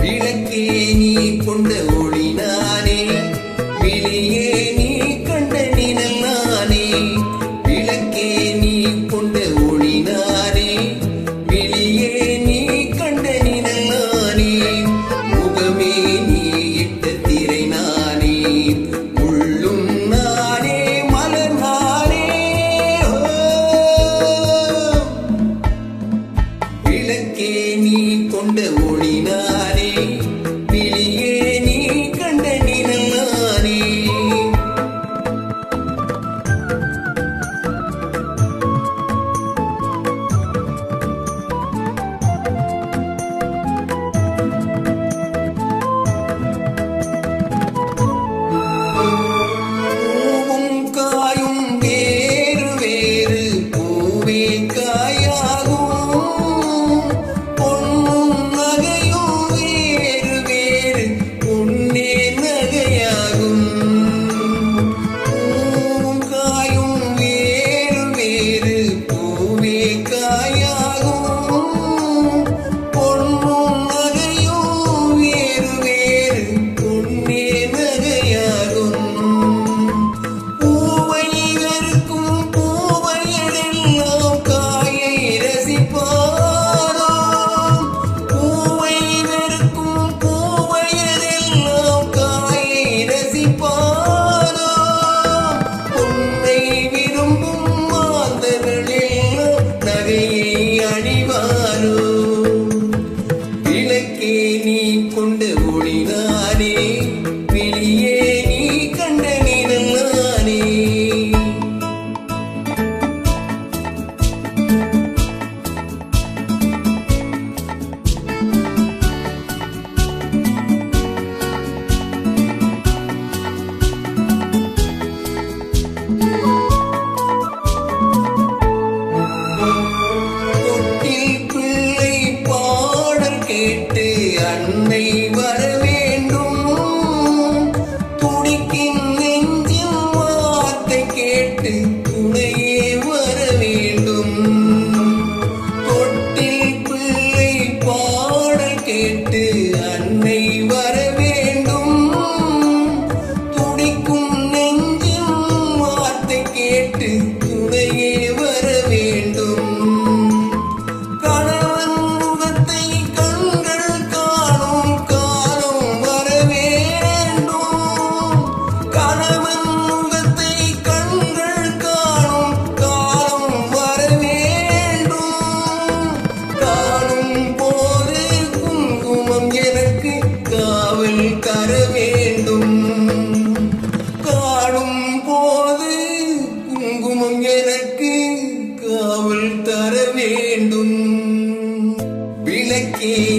விளக்கே நீ கொண்ட ஒளி Ainani அன்னை வர வேண்டும் துடிக்கின் நெஞ்சின் வார்த்தை கேட்டு துணையே வர வேண்டும் தொட்டில் பிள்ளை பாடல் கேட்டு அன்னை வர வேண்டும் துடிக்கும் நெஞ்சின் வார்த்தை கேட்டு எனக்கு காவல் தர வேண்டும். விளக்கே